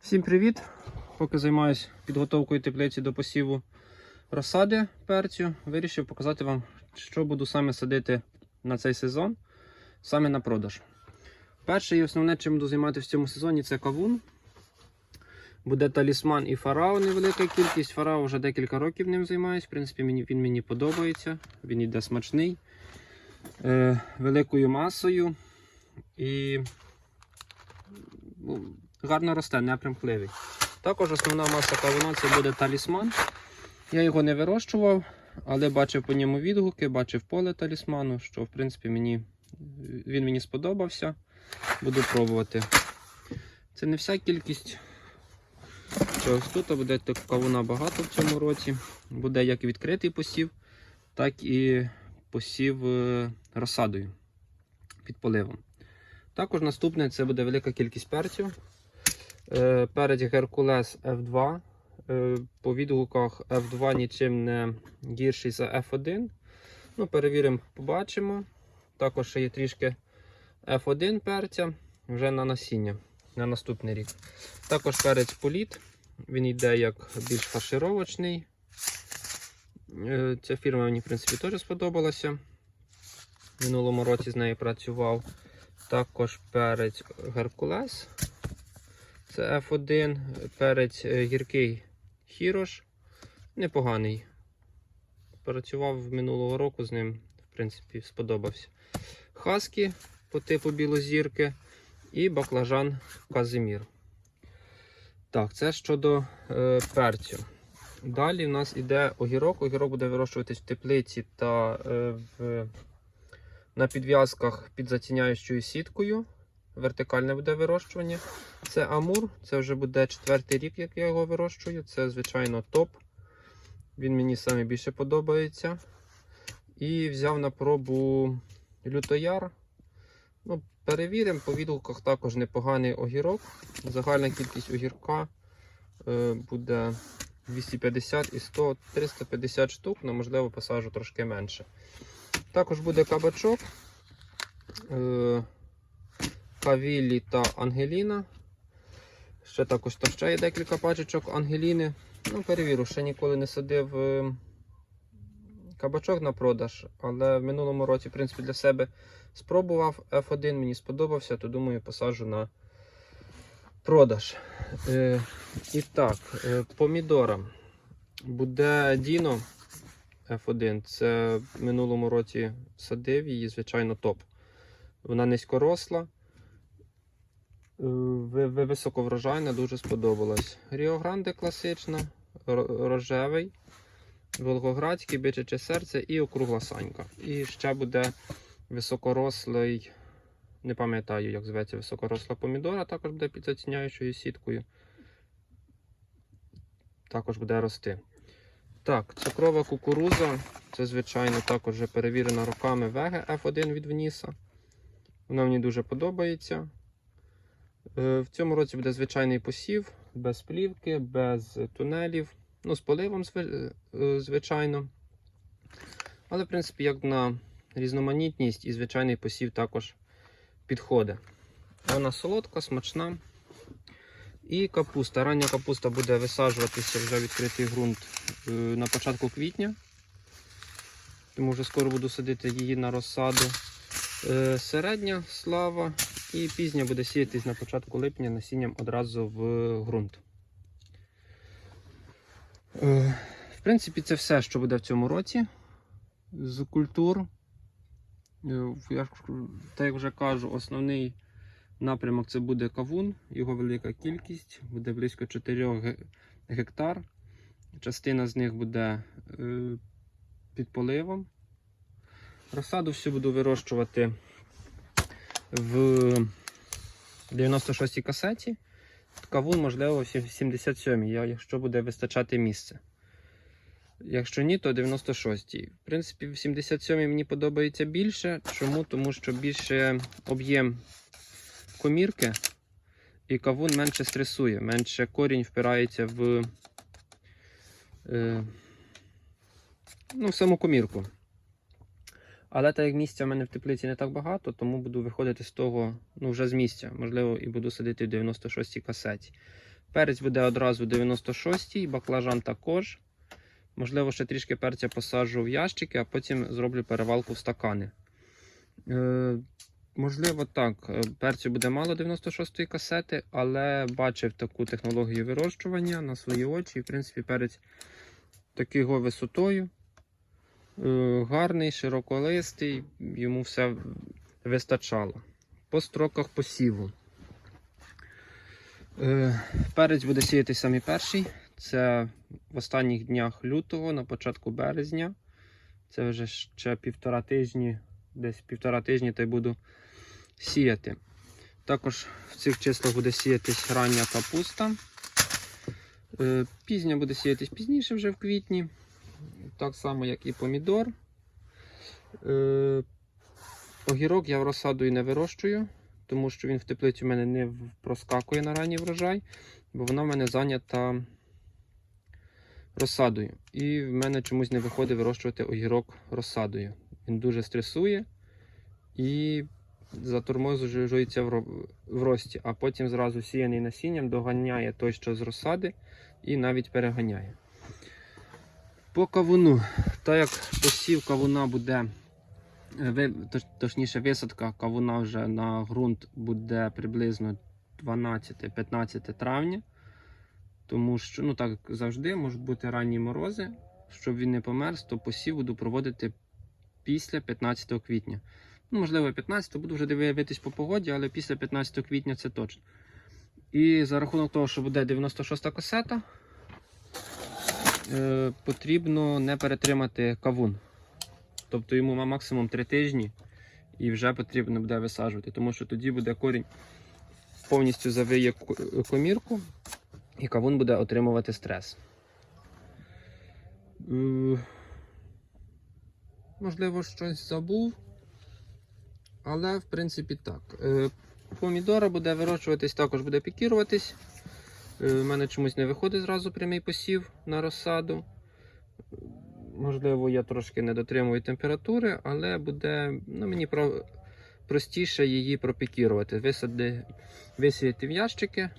Всім привіт! Поки займаюся підготовкою теплиці до посіву розсади перцю, вирішив показати вам, що буду саме садити на цей сезон, саме на продаж. Перше і основне, чим буду займатися в цьому сезоні, це кавун. Буде талісман і фарао невелика кількість. Фарао вже декілька років ним займаюсь. В принципі, він мені подобається. Він йде смачний, е, великою масою і ну, гарно росте, непримхливий. Також основна маса кавуна це буде талісман. Я його не вирощував, але бачив по ньому відгуки, бачив поле талісману, що в принципі мені, він мені сподобався. Буду пробувати. Це не вся кількість. Ось тут буде кавуна багато в цьому році. Буде як відкритий посів, так і посів е, розсадою під поливом. Також наступне це буде велика кількість перцю. Е, Перець Геркулес F2. Е, По відгуках F2 нічим не гірший за F1. Ну, Перевіримо, побачимо. Також ще є трішки F1 перця вже на насіння на наступний рік. Також перець політ. Він йде як більш фаршировочний. Е, Ця фірма мені в принципі теж сподобалася. В минулому році з нею працював. Також перець Геркулес. Це F1, перець е, гіркий Хірош. Непоганий. Працював минулого року з ним, в принципі, сподобався. Хаскі по типу білозірки і баклажан Казимір. Так, це щодо е, перцю. Далі в нас іде огірок. Огірок буде вирощуватись в теплиці та е, в, на підв'язках під затіняючою сіткою. Вертикальне буде вирощування. Це Амур, це вже буде четвертий рік, як я його вирощую. Це, звичайно, топ. Він мені саме більше подобається. І взяв на пробу лютояр. Ну, Перевіримо, по відгуках також непоганий огірок. Загальна кількість огірка е, буде 250 і 100, 350 штук, але можливо посажу трошки менше. Також буде кабачок. Е, Кавілі та Ангеліна. Ще також є декілька пачечок Ангеліни. Ну, перевірю, ще ніколи не садив е, кабачок на продаж, але в минулому році, в принципі, для себе спробував F1, мені сподобався, то думаю, посаджу на продаж. Е, і так, е, помідора. Буде Діно F1. Це в минулому році садив її, звичайно, топ. Вона низькоросла. Ви- Високоврожайна, дуже сподобалась. Ріо Гранде класична, рожевий, Волгоградський, бичаче серце і округла санька. І ще буде високорослий, не пам'ятаю, як зветься високоросла помідора, також буде під затіняючою сіткою. Також буде рости. Так, цукрова кукуруза. Це, звичайно, також вже перевірена роками Вега F1 від Вніса. Вона мені дуже подобається. Е, В цьому році буде звичайний посів, без плівки, без тунелів, ну, з поливом, е, звичайно. Але, в принципі, як на різноманітність і звичайний посів також підходить. Вона солодка, смачна. І капуста. Рання капуста буде висаджуватися вже відкритий ґрунт е, на початку квітня. Тому вже скоро буду садити її на розсаду. Е, Середня слава і пізня буде сіятись на початку липня насінням одразу в ґрунт. Е, В принципі, це все, що буде в цьому році з культур. Е, Я так як вже кажу, основний напрямок це буде кавун, його велика кількість, буде близько 4 гектар. Частина з них буде е, під поливом. Розсаду всю буду вирощувати в 96-й касеті. Кавун, можливо, в 77-й, якщо буде вистачати місце. Якщо ні, то 96-й. В принципі, в 77-й мені подобається більше. Чому? Тому що більше об'єм комірки і кавун менше стресує, менше корінь впирається в, е, ну, в саму комірку. Але так як місця в мене в теплиці не так багато, тому буду виходити з того, ну вже з місця. Можливо, і буду садити в 96-й касеті. Перець буде одразу 96-й, баклажан також. Можливо, ще трішки перця посаджу в ящики, а потім зроблю перевалку в стакани. Е, можливо, так. е, Перцю буде мало 96-ї касети, але бачив таку технологію вирощування на свої очі. І, в принципі, перець такий його висотою. Е, гарний, широколистий, йому все вистачало. По строках посіву. Е, Перець буде сіяти самий перший. Це в останніх днях лютого, на початку березня. Це вже ще півтора тижні, десь півтора тижні та й буду сіяти. Також в цих числах буде сіятись рання капуста. Е, Пізня буде сіятись пізніше вже в квітні. Так само, як і помідор. Е, Огірок я в розсаду і не вирощую, тому що він в теплиці в мене не проскакує на ранній врожай, бо вона в мене зайнята розсадою. І в мене чомусь не виходить вирощувати огірок розсадою. Він дуже стресує і затормозується в рості, а потім зразу сіяний насінням доганяє той, що з розсади, і навіть переганяє. По кавуну, так як посів кавуна буде, е, точніше висадка кавуна вже на ґрунт буде приблизно 12-15 травня. Тому що, ну так завжди, можуть бути ранні морози. Щоб він не померз, то посів буду проводити після 15 квітня. Ну, можливо, 15 буду вже дивитись по погоді, але після 15 квітня це точно. І за рахунок того, що буде 96 касета, е, потрібно не перетримати кавун. Тобто йому максимум 3 тижні і вже потрібно буде висаджувати, тому що тоді буде корінь повністю завиє комірку, і кавун буде отримувати стрес. Е, Можливо, щось забув. Але, в принципі, так. Е, Помідора буде вирощуватись, також буде пікіруватись. Е, У мене чомусь не виходить зразу прямий посів на розсаду. Можливо, я трошки не дотримую температури, але буде ну, мені про, простіше її пропікірувати. Висади, висіяти в ящики,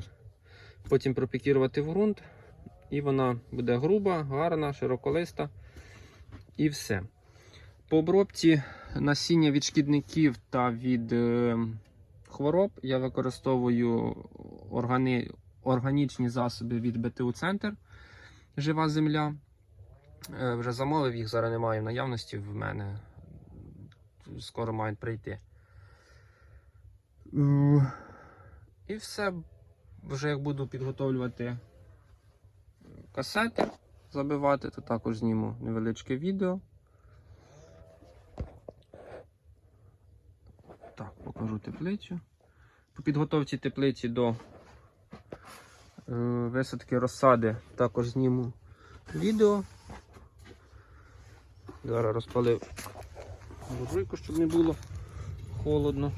потім пропікірувати в ґрунт, і вона буде груба, гарна, широколиста і все. По обробці насіння від шкідників та від е, хвороб я використовую органи, органічні засоби від БТУ Центр Жива земля. Е, вже замовив їх, зараз немає в наявності в мене. Скоро мають прийти. Е, І все. Вже як буду підготовлювати касети, забивати, то також зніму невеличке відео. Так, покажу теплицю. По підготовці теплиці до висадки розсади також зніму відео. Зараз розпалив буржуйку, щоб не було холодно.